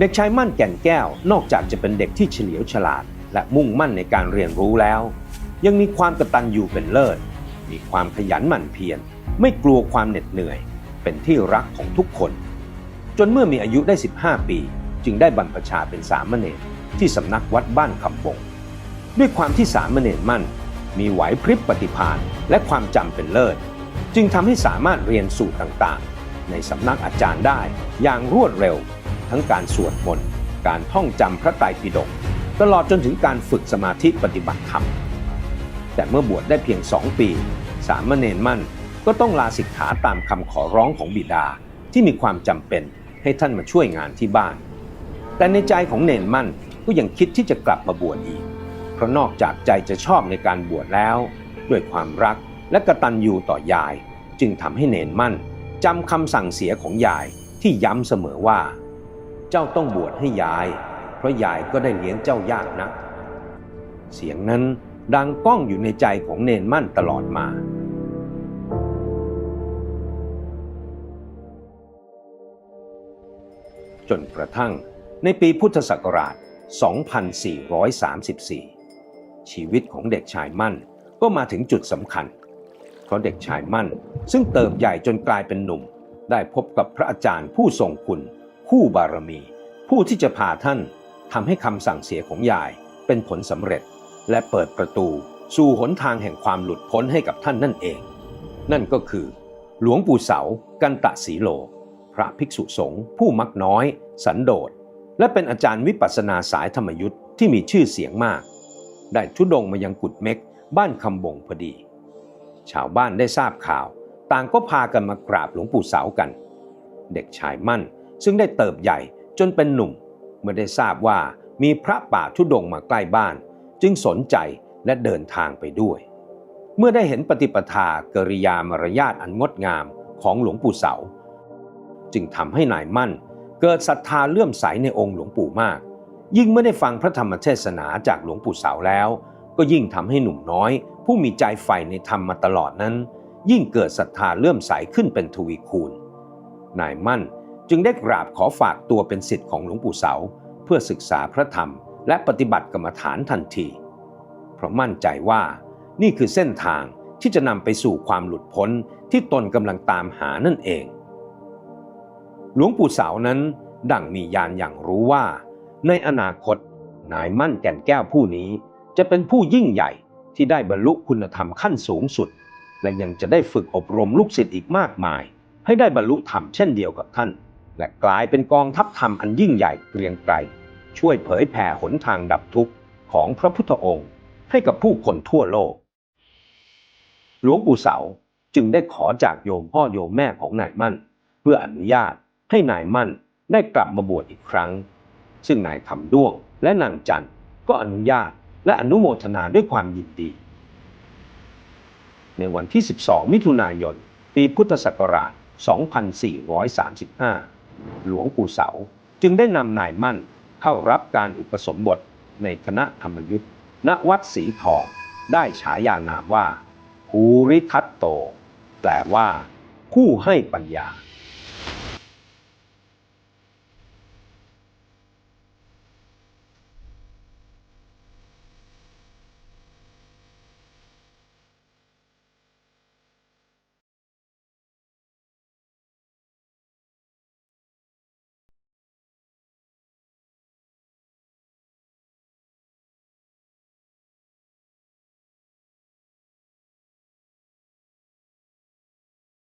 เด็กชายมั่นแก่นแก้ว นอกจากจะเป็นเด็กที่เฉลียวฉลาด และมุ่งมั่นในการเรียนรู้แล้ว ยังมีความกตัญญูเป็นเลิศ มีความขยันหมั่นเพียรไม่กลัวความเหน็ดเหนื่อย เป็นที่รักของทุกคน จนเมื่อมีอายุได้ 15 ปี จึงได้บรรพชาเป็นสามเณรที่สำนักวัดบ้านคำบงด้วยความที่สามเณรมั่น มีไหวพริบปฏิภาณและความจำเป็นเลิศ จึงทำให้สามารถเรียนสูตรต่างๆ ในสำนักอาจารย์ได้อย่างรวดเร็ว ทั้งการสวดมนต์การท่องจำพระไตรปิฎกตลอดจนถึงการฝึกสมาธิปฏิบัติธรรม แต่เมื่อบวชได้เพียงสองปี สามเณรมั่นก็ต้องลาสิกขาตามคำขอร้องของบิดาที่มีความจำเป็นให้ท่านมาช่วยงานที่บ้าน แต่ในใจของเนนมั่นก็ยังคิดที่จะกลับมาบวชอีก เพราะนอกจากใจจะชอบในการบวชแล้ว ด้วยความรักและกระตัญญูต่อยาย จึงทำให้เนนมั่นจำคำสั่งเสียของยายที่ย้ำเสมอว่า เจ้าต้องบวชให้ยาย เพราะยายก็ได้เลี้ยงเจ้ายากนัก เสียงนั้นดังก้องอยู่ในใจของเนนมั่นตลอดมาจนกระทั่งในปีพุทธศักราช 2434 ชีวิตของเด็กชายมั่นก็มาถึงจุดสำคัญ เพราะเด็กชายมั่นซึ่งเติบใหญ่จนกลายเป็นหนุ่ม ได้พบกับพระอาจารย์ผู้ทรงคุณ คู่บารมี ผู้ที่จะพาท่านทำให้คำสั่งเสียของยายเป็นผลสำเร็จ และเปิดประตูสู่หนทางแห่งความหลุดพ้นให้กับท่านนั่นเอง นั่นก็คือ หลวงปู่เสา กันตะสีโล พระภิกษุสงฆ์ผู้มักน้อย สันโดษ และเป็นอาจารย์วิปัสสนาสายธรรมยุทธ์ที่มีชื่อเสียงมาก ได้ทุดงมายังกุดเม็ก บ้านคำบงพอดี ชาวบ้านได้ทราบข่าว ต่างก็พากันมากราบหลวงปู่เสากัน เด็กชายมั่น ซึ่งได้เติบใหญ่จนเป็นหนุ่ม เมื่อได้ทราบว่ามีพระป่าทุดงมาใกล้บ้าน จึงสนใจและเดินทางไปด้วย เมื่อได้เห็นปฏิปทากริยามารยาทอันงดงามของหลวงปู่เสา จึงทำให้นายมั่น เกิดศรัทธาเลื่อมใสในองค์หลวงปู่มาก ยิ่งไม่ได้ฟังพระธรรมเทศนาจากหลวงปู่เสาแล้ว ก็ยิ่งทำให้หนุ่มน้อย ผู้มีใจใฝ่ในธรรมมาตลอดนั้น ยิ่งเกิดศรัทธาเลื่อมใสขึ้นเป็นทวีคูณนายมั่น จึงได้กราบขอฝากตัวเป็นศิษย์ของหลวงปู่เสา เพื่อศึกษาพระธรรม และปฏิบัติกรรมฐานทันที เพราะมั่นใจว่านี่คือเส้นทางที่จะนำไปสู่ความหลุดพ้นที่ตนกำลังตามหานั่นเอง หลวงปู่เสานั้น ดั่งมียานอย่างรู้ว่า ในอนาคตนายมั่นแก่นแก้วผู้นี้ จะเป็นผู้ยิ่งใหญ่ที่ได้บรรลุคุณธรรมขั้นสูงสุด และยังจะได้ฝึกอบรมลูกศิษย์อีกมากมาย ให้ได้บรรลุธรรมเช่นเดียวกับท่าน และกลายเป็นกองทัพธรรมอันยิ่งใหญ่เกรียงไกรช่วยเผยแผ่หนทางดับทุกข์ของพระพุทธองค์ให้กับผู้คนทั่วโลก หลวงปู่เสาจึงได้ขอจากโยมพ่อโยมแม่ของนายมั่น เพื่ออนุญาตให้นายมั่นได้กลับมาบวชอีกครั้ง ซึ่งนายคำด้วงและนางจันทร์ก็อนุญาตและอนุโมทนาด้วยความยินดี ในวันที่ 12 มิถุนายน ปีพุทธศักราช 2435 หลวงปู่เสา จึงได้นำนายมั่นเข้ารับการอุปสมบทในคณะธรรมยุทธ์ณวัดศรีทองได้ฉายานามว่าภูริทัตโต แปลว่า ผู้ให้ปัญญา